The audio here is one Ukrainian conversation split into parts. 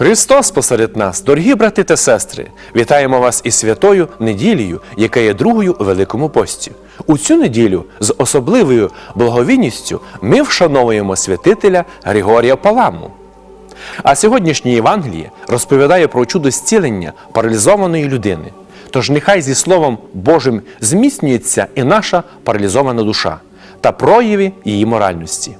Христос посеред нас, дорогі брати та сестри, вітаємо вас із святою неділею, яка є другою у Великому пості. У цю неділю з особливою благовійністю ми вшановуємо святителя Григорія Паламу. А сьогоднішнє Євангеліє розповідає про чудо зцілення паралізованої людини. Тож нехай зі Словом Божим зміцнюється і наша паралізована душа та прояви її моральності.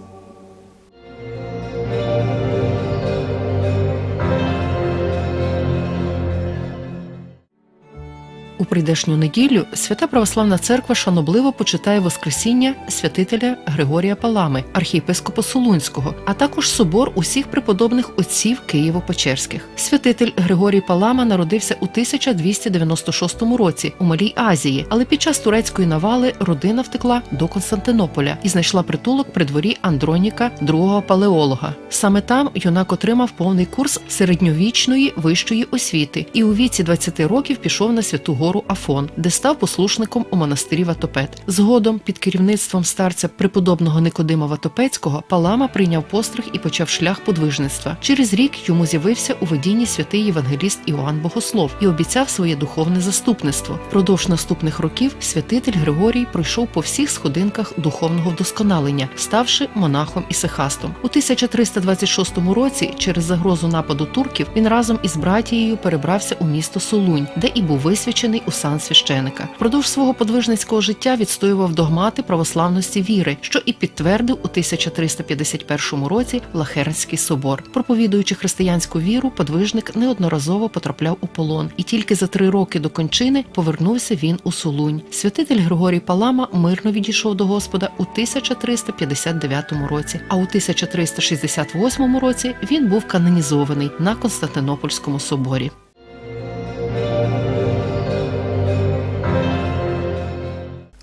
У прийдешню неділю Свята Православна Церква шанобливо почитає Воскресіння святителя Григорія Палами, архієпископа Солунського, а також собор усіх преподобних отців Києво-Печерських. Святитель Григорій Палама народився у 1296 році у Малій Азії, але під час турецької навали родина втекла до Константинополя і знайшла притулок при дворі Андроніка, другого палеолога. Саме там юнак отримав повний курс середньовічної вищої освіти і у віці 20 років пішов на святу гору Афон, де став послушником у монастирі Ватопет. Згодом, під керівництвом старця преподобного Никодима Ватопецького, Палама прийняв постриг і почав шлях подвижництва. Через рік йому з'явився у видінні святий євангеліст Іоанн Богослов і обіцяв своє духовне заступництво. Впродовж наступних років святитель Григорій пройшов по всіх сходинках духовного вдосконалення, ставши монахом і сихастом. У 1326 році, через загрозу нападу турків, він разом із братією перебрався у місто Солунь, де і був висвячений у сан священика. Впродовж свого подвижницького життя відстоював догмати православності віри, що і підтвердив у 1351 році Лахернський собор. Проповідуючи християнську віру, подвижник неодноразово потрапляв у полон, і тільки за три роки до кончини повернувся він у Солунь. Святитель Григорій Палама мирно відійшов до Господа у 1359 році, а у 1368 році він був канонізований на Константинопольському соборі.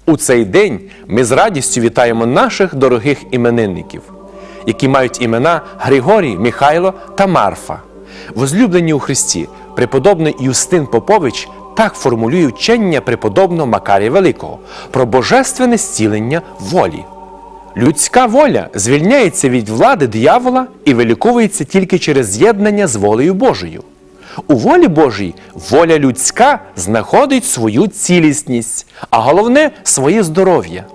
У цей день ми з радістю вітаємо наших дорогих іменинників, які мають імена Григорій, Михайло та Марфа. Возлюблені у Христі, преподобний Юстин Попович так формулює вчення преподобного Макарія Великого про божественне зцілення волі. Людська воля звільняється від влади диявола і виліковується тільки через з'єднання з волею Божою. У волі Божій воля людська знаходить свою цілісність, а головне своє здоров'я.